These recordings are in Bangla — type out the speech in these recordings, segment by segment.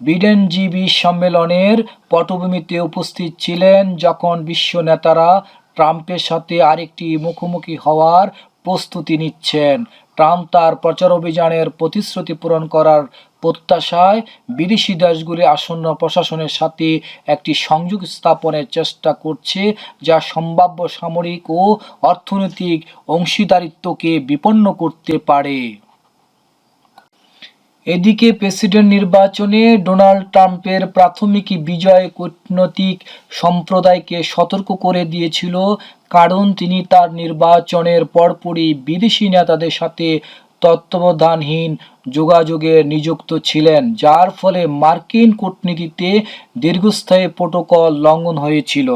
বিডেনজিবি সম্মেলনের পটভূমিতে উপস্থিত ছিলেন যখন বিশ্ব নেতারা ট্রাম্পের সাথে আরেকটি মুখোমুখি হওয়ার প্রস্তুতি নিচ্ছেন। ট্রাম্প তার প্রচার অভিযানের প্রতিশ্রুতি পূরণ করার প্রত্যাশায় বিদেশি দেশগুলি আসন্ন প্রশাসনের সাথে একটি সংযোগ স্থাপনের চেষ্টা করছে, যা সম্ভাব্য সামরিক ও অর্থনৈতিক অংশীদারিত্বকে বিপন্ন করতে পারে। এদিকে প্রেসিডেন্ট নির্বাচনে ডোনাল্ড ট্রাম্পের প্রাথমিক বিজয় কূটনৈতিক সম্প্রদায়কে সতর্ক করে দিয়েছিল, কারণ তিনি তার নির্বাচনের পরপরই বিদেশি নেতাদের সাথে তত্ত্বাবধানহীন যোগাযোগে নিযুক্ত ছিলেন, যার ফলে মার্কিন কূটনীতিতে দীর্ঘস্থায়ী প্রোটোকল লঙ্ঘন হয়েছিল।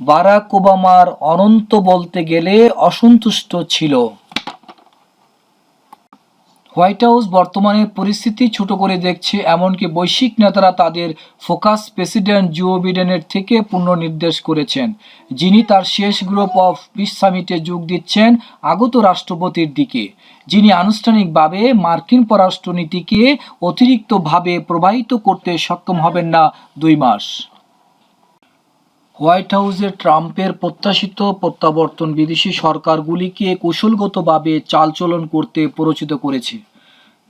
বারাক ওবামার অনন্ত বলতে গেলে অসন্তুষ্ট ছিল। হোয়াইট হাউস বর্তমানে পরিস্থিতি ছোট করে দেখছে, এমনকি বৈশ্বিক নেতারা তাদের ফোকাস প্রেসিডেন্ট জো বিডেনের থেকে পুনর্নির্দেশ করেছেন। যিনি তার শেষ গ্রুপ অফ পিস সামিটে যোগ দিচ্ছেন আগত রাষ্ট্রপতির দিকে। যিনি আনুষ্ঠানিকভাবে মার্কিন পররাষ্ট্রনীতিকে অতিরিক্তভাবে প্রবাহিত করতে সক্ষম হবেন না দুই মাস। হোয়াইট হাউসে ট্রাম্পের প্রত্যাশিত প্রত্যাবর্তন বিদেশি সরকারগুলিকে কৌশলগতভাবে চালচলন করতে প্ররোচিত করেছে।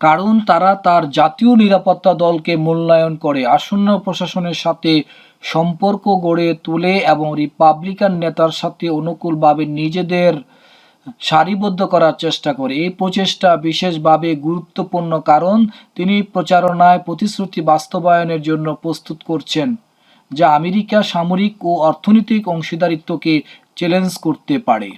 কারণ তারা তার জাতীয় নিরাপত্তা দলকে মূল্যায়ন করে, আসন্ন প্রশাসনের সাথে সম্পর্ক গড়ে তোলে এবং রিপাবলিকান নেতার সাথে অনুকূলভাবে নিজেদের সারিবদ্ধ করার চেষ্টা করে। এই প্রচেষ্টা বিশেষভাবে গুরুত্বপূর্ণ কারণ তিনি প্রচারণায় প্রতিশ্রুতি বাস্তবায়নের জন্য প্রস্তুত করছেন। যা আমেরিকা সামরিক ও অর্থনৈতিক অংশীদারিত্বকে চ্যালেঞ্জ করতে পারে।